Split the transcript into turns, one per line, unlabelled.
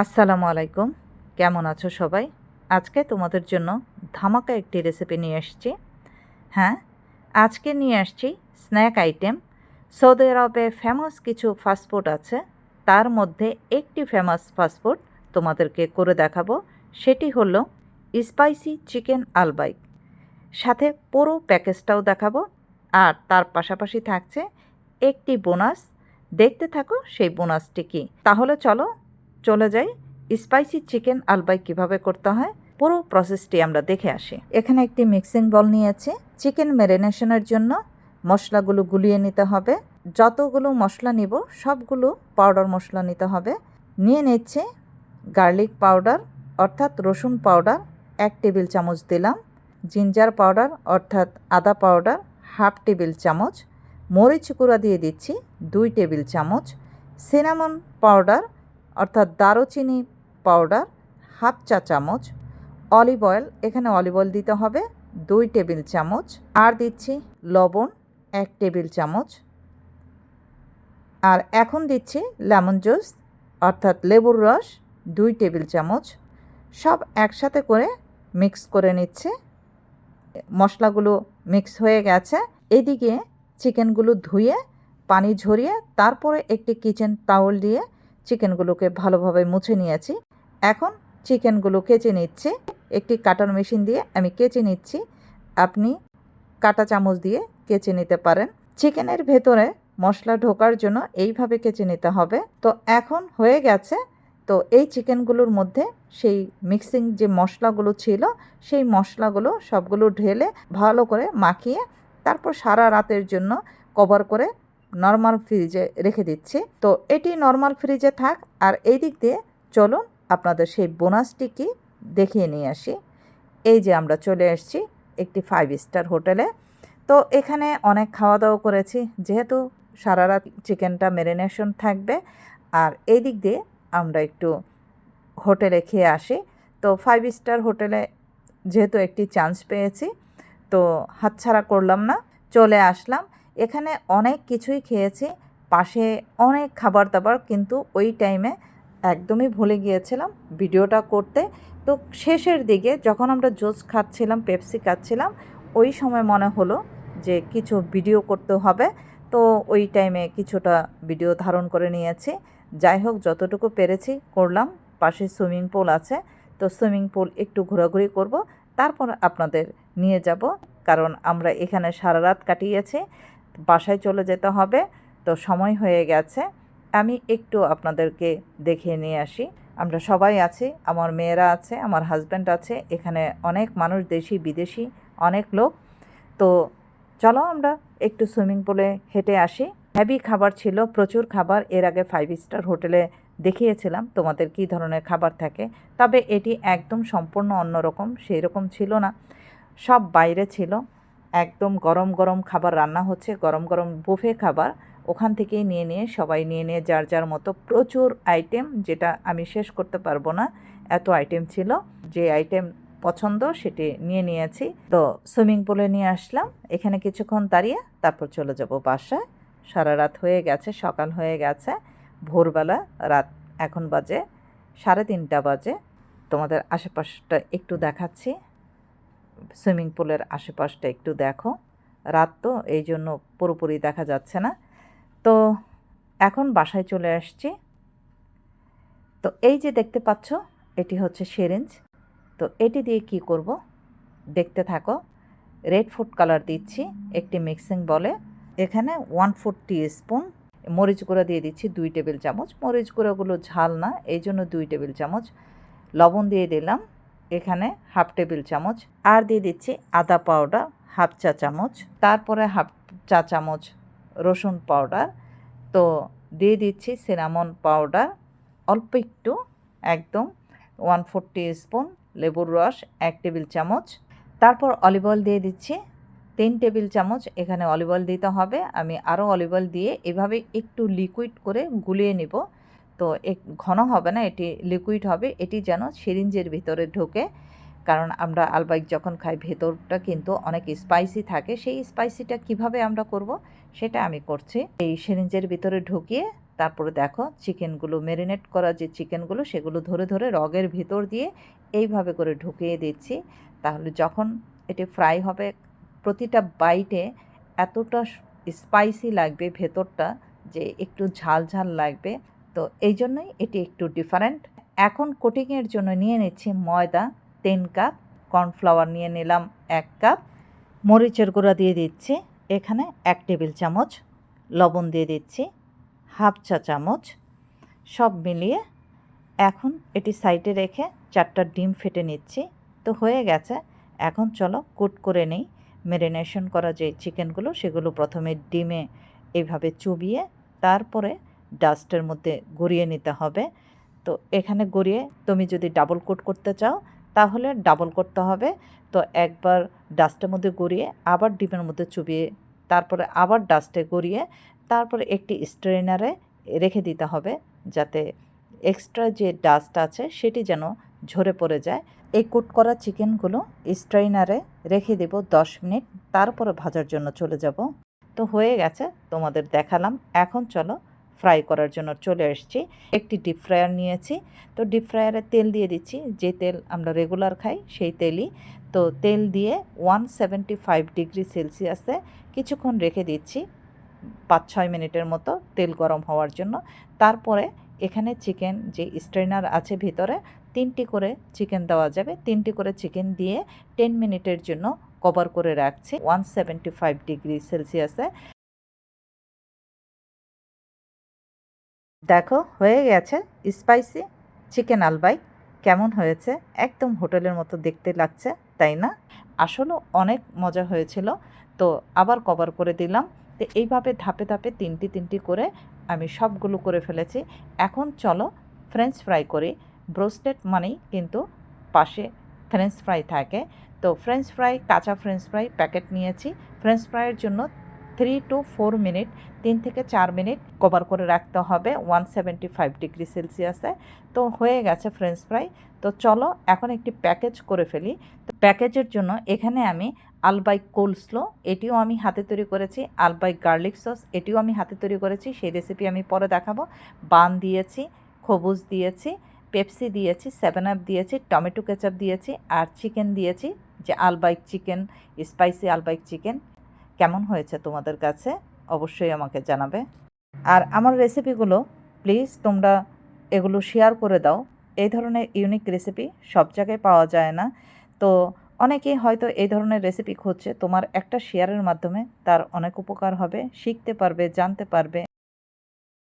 আসসালামু আলাইকুম। কেমন আছো সবাই? আজকে তোমাদের জন্য ধামাকা একটি রেসিপি নিয়ে এসেছি। হ্যাঁ আজকে নিয়ে আসছি স্ন্যাক আইটেম সৌদি আরবে ফেমাস কিছু ফাস্টফুড আছে। তার মধ্যে একটি ফেমাস ফাস্টফুড তোমাদেরকে করে দেখাবো। সেটি হলো স্পাইসি চিকেন আলবাইক সাথে পুরো প্যাকেজটাও দেখাবো। আর তার পাশাপাশি থাকছে একটি বোনাস দেখতে থাকো সেই বোনাসটি কী। তাহলে চলো চলে যাই। স্পাইসি চিকেন আলবাই কীভাবে করতে হয়, পুরো প্রসেসটি আমরা দেখে আসি। এখানে একটি মিক্সিং বল নিয়েছি। চিকেন ম্যারিনেশনের জন্য মশলাগুলো গুলিয়ে নিতে হবে। যতগুলো মশলা নিব, সবগুলো পাউডার মশলা নিতে হবে। নিয়ে নিচ্ছে গার্লিক পাউডার অর্থাৎ রসুন পাউডার এক টেবিল চামচ দিলাম। জিঞ্জার পাউডার অর্থাৎ আদা পাউডার হাফ টেবিল চামচ। মরিচ গুঁড়া দিয়ে দিচ্ছি, দুই টেবিল চামচ। সিনামন পাউডার অর্থাৎ দারুচিনি পাউডার হাফ চা চামচ অলিভ অয়েল এখানে অলিভ অয়েল দিতে হবে, দুই টেবিল চামচ, আর দিচ্ছি লবণ, এক টেবিল চামচ। আর এখন দিচ্ছি লেমন জুস অর্থাৎ লেবুর রস, দুই টেবিল চামচ। সব একসাথে করে মিক্স করে নিচ্ছে। মশলাগুলো মিক্স হয়ে গেছে। এদিকে চিকেনগুলো ধুয়ে, পানি ঝরিয়ে, তারপরে একটি কিচেন টাওয়েল দিয়ে চিকেনগুলোকে ভালোভাবে মুছে নিয়েছি। এখন চিকেনগুলো কেচে নিচ্ছি। একটি কাটার মেশিন দিয়ে আমি কেচে নিচ্ছি। আপনি কাটা চামচ দিয়ে কেচে নিতে পারেন। চিকেনের ভেতরে মশলা ঢোকার জন্য এইভাবে কেচে নিতে হবে। তো এখন হয়ে গেছে। তো এই চিকেনগুলোর মধ্যে সেই মিক্সিং যে মশলাগুলো ছিল, সেই মশলাগুলো সবগুলো ঢেলে ভালো করে মাখিয়ে, তারপর সারা রাতের জন্য কভার করে নর্মাল ফ্রিজে রেখে দিচ্ছি। তো এটি নর্মাল ফ্রিজে থাক, আর এই দিক দিয়ে চলুন আপনাদের সেই বোনাসটি কি দেখিয়ে নিয়ে আসি। এই যে আমরা চলে এসেছি একটি ফাইভ স্টার হোটেলে তো এখানে অনেক খাওয়া দাওয়া করেছি, যেহেতু সারা রাত চিকেনটা ম্যারিনেশন থাকবে। আর এই দিক দিয়ে আমরা একটু হোটেলে খেয়ে আসি। তো ফাইভ স্টার হোটেলে যেহেতু একটি চান্স পেয়েছি, তো হাতছাড়া করলাম না, চলে আসলাম। এখানে অনেক কিছুই খেয়েছি। পাশে অনেক খাবার দাবার কিন্তু ওই টাইমে একদমই ভুলে গিয়েছিলাম ভিডিওটা করতে। তো শেষের দিকে যখন আমরা জুস খাচ্ছিলাম, পেপসি খাচ্ছিলাম, ওই সময় মনে হলো যে কিছু ভিডিও করতে হবে। তো ওই টাইমে কিছুটা ভিডিও ধারণ করে নিয়েছি। যাই হোক, যতটুকু পেরেছি করলাম। পাশে সুইমিং পুল আছে, তো সুইমিং পুল একটু ঘোরাঘুরি করব। তারপর আপনাদের নিয়ে যাব, কারণ আমরা এখানে সারা রাত কাটিয়েছি। বাসায় চলে যেতে হবে। তো সময় হয়ে গেছে। আমি একটু আপনাদেরকে দেখিয়ে নিয়ে আসি। আমরা সবাই আছি, আমার মেয়েরা আছে, আমার হাজব্যান্ড আছে, এখানে অনেক মানুষ দেশি, বিদেশি, অনেক লোক। তো চলো আমরা একটু সুইমিং পুলে হেঁটে আসি। হ্যাভি খাবার ছিল, প্রচুর খাবার। এর আগে ফাইভ স্টার হোটেলে দেখিয়েছিলাম, তোমাদের কী ধরনের খাবার থাকে। তবে এটি একদম সম্পূর্ণ অন্যরকম সেই রকম ছিল না। সব বাইরে ছিল। একদম গরম গরম খাবার রান্না হচ্ছে, গরম গরম বুফে খাবার। ওখান থেকেই নিয়ে নিয়ে সবাই নিয়ে নিয়ে যার যার মতো প্রচুর আইটেম যেটা আমি শেষ করতে পারব না, এত আইটেম ছিল। যে আইটেম পছন্দ সেটি নিয়ে নিয়েছি। তো সুইমিং পুলে নিয়ে আসলাম। এখানে কিছুক্ষণ দাঁড়িয়ে তারপর চলে যাব বাসায়। সারা রাত হয়ে গেছে, সকাল হয়ে গেছে। ভোরবেলা রাত এখন বাজে সাড়ে তিনটা বাজে। তোমাদের আশেপাশটা একটু দেখাচ্ছি। সুইমিং পুলের আশেপাশটা একটু দেখো। রাত তো, এই জন্য পুরোপুরি দেখা যাচ্ছে না। তো এখন বাসায় চলে আসছি। তো এই যে দেখতে পাচ্ছ, এটি হচ্ছে সেরেঞ্জ। তো এটি দিয়ে কি করব? দেখতে থাকো। রেড ফুড কালার দিচ্ছি, একটি মিক্সিং বলে। এখানে ওয়ান ফোর টি স্পুন, মরিচ গুঁড়া দিয়ে দিচ্ছি, দুই টেবিল চামচ। মরিচ গুঁড়াগুলো ঝাল না, এই জন্য দুই টেবিল চামচ। লবণ দিয়ে দিলাম। এখানে হাফ টেবিল চামচ। আর দিয়ে দিচ্ছি আদা পাউডার, হাফ চা চামচ। তারপরে হাফ চা চামচ রসুন পাউডার। তো দিয়ে দিচ্ছি সিনামন পাউডার। অল্প একটু, একদম ওয়ান ফোর স্পুন লেবুর রস, এক টেবিল চামচ। তারপর অলিভ অয়েল দিয়ে দিচ্ছি তিন টেবিল চামচ। এখানে অলিভ অয়েল দিতে হবে। আমি আরও অলিভ অয়েল দিয়ে এভাবে একটু লিকুইড করে গুলিয়ে নিব। তো ঘন হবে না, এটি লিকুইড হবে। এটি যেন সিরিঞ্জের ভিতরে ঢোকে, কারণ আমরা আলবাইক যখন খাই, ভেতরটা কিন্তু অনেক স্পাইসি থাকে। সেই স্পাইসিটা কীভাবে আমরা করব, সেটা আমি করছি। এই সিরিঞ্জের ভিতরে ঢুকিয়ে, তারপরে দেখো চিকেনগুলো ম্যারিনেট করা যে চিকেনগুলো, সেগুলো ধরে ধরে রগের ভিতর দিয়ে এইভাবে করে ঢুকিয়ে দিচ্ছি। তাহলে যখন এটি ফ্রাই হবে, প্রতিটা বাইটে এতটা স্পাইসি লাগবে ভেতরটা, যে একটু ঝাল ঝাল লাগবে। তো এই জন্যই এটি একটু ডিফারেন্ট এখন কোটিংয়ের জন্য নিয়ে নিচ্ছি ময়দা, তিন কাপ কর্নফ্লাওয়ার নিয়ে নিলাম এক কাপ মরিচের গুঁড়া দিয়ে দিচ্ছি, এখানে এক টেবিল চামচ। লবণ দিয়ে দিচ্ছি, হাফ চা চামচ। সব মিলিয়ে এখন এটি সাইডে রেখে চারটা ডিম ফেটে নিচ্ছি। তো হয়ে গেছে। এখন চলো কুট করে নেই। ম্যারিনেশন করা যে চিকেনগুলো সেগুলো প্রথমে ডিমে এইভাবে চুবিয়ে, তারপরে ডাস্টের মধ্যে গড়িয়ে নিতে হবে। তো এখানে গড়িয়ে তুমি যদি ডাবল কোট করতে চাও, তাহলে ডাবল করতে হবে। তো একবার ডাস্টের মধ্যে গড়িয়ে আবার ডিমের মধ্যে চুবিয়ে, তারপরে আবার ডাস্টে গড়িয়ে তারপরে একটি স্ট্রেনারে রেখে দিতে হবে যাতে এক্সট্রা যে ডাস্ট আছে, সেটি যেন ঝরে পড়ে যায়। এই কুট করা চিকেনগুলো স্ট্রেনারে রেখে দেব দশ মিনিট, তারপরে ভাজার জন্য চলে যাব। তো হয়ে গেছে, তোমাদের দেখালাম। এখন চলো ফ্রাই করার জন্য চলে এসেছি। একটি ডিপ ফ্রায়ার নিয়েছি। তো ডিপ ফ্রায়ারে তেল দিয়ে দিচ্ছি। যে তেল আমরা রেগুলার খাই, সেই তেলই। তো তেল দিয়ে ওয়ান সেভেন্টি ফাইভ ডিগ্রি সেলসিয়াসে কিছুক্ষণ রেখে দিচ্ছি পাঁচ ছয় মিনিটের মতো তেল গরম হওয়ার জন্য। তারপরে এখানে চিকেন যে স্ট্রেনার আছে ভিতরে, তিনটি করে চিকেন দেওয়া যাবে। তিনটি করে চিকেন দিয়ে টেন মিনিটের জন্য কভার করে রাখছি। ওয়ান সেভেন্টি ফাইভ ডিগ্রি সেলসিয়াসে দেখো, হয়ে গেছে। স্পাইসি চিকেন আলবাই কেমন হয়েছে? একদম হোটেলের মতো দেখতে লাগছে, তাই না? আসলেও অনেক মজা হয়েছিল। তো আবার কভার করে দিলাম। তো এইভাবে ধাপে ধাপে তিনটি তিনটি করে আমি সবগুলো করে ফেলেছি। এখন চলো ফ্রেঞ্চ ফ্রাই করি। ব্রোস্টেড মানেই কিন্তু পাশে ফ্রেঞ্চ ফ্রাই থাকে। তো ফ্রেঞ্চ ফ্রাই কাঁচা ফ্রেঞ্চ ফ্রাই প্যাকেট নিয়েছি। ফ্রেঞ্চ ফ্রাইয়ের জন্য থ্রি টু ফোর মিনিট তিন থেকে চার মিনিট কভার করে রাখতে হবে ওয়ান সেভেন্টি ফাইভ ডিগ্রি সেলসিয়াসে তো হয়ে গেছে ফ্রেঞ্চ ফ্রাই তো চলো এখন একটি প্যাকেজ করে ফেলি। তো প্যাকেজের জন্য এখানে আমি আলবাইক কোলস্লো এটিও আমি হাতে তৈরি করেছি আলবাইক গার্লিক সস এটিও আমি হাতে তৈরি করেছি, সেই রেসিপি আমি পরে দেখাবো। বান দিয়েছি, খবুজ দিয়েছি পেপসি দিয়েছি সেভেন আপ দিয়েছি টমেটো কেচাপ দিয়েছি, আর চিকেন দিয়েছি, যে Albaik chicken spicy Albaik chicken কেমন হয়েছে তোমাদের কাছে? অবশ্যই আমাকে জানাবে। আর আমার রেসিপিগুলো প্লিজ তোমরা এগুলো শেয়ার করে দাও। এই ধরনের ইউনিক রেসিপি সব জায়গায় পাওয়া যায় না। তো অনেকেই হয়তো এই ধরনের রেসিপি খুঁজছে। তোমার একটা শেয়ারের মাধ্যমে তার অনেক উপকার হবে, শিখতে পারবে, জানতে পারবে।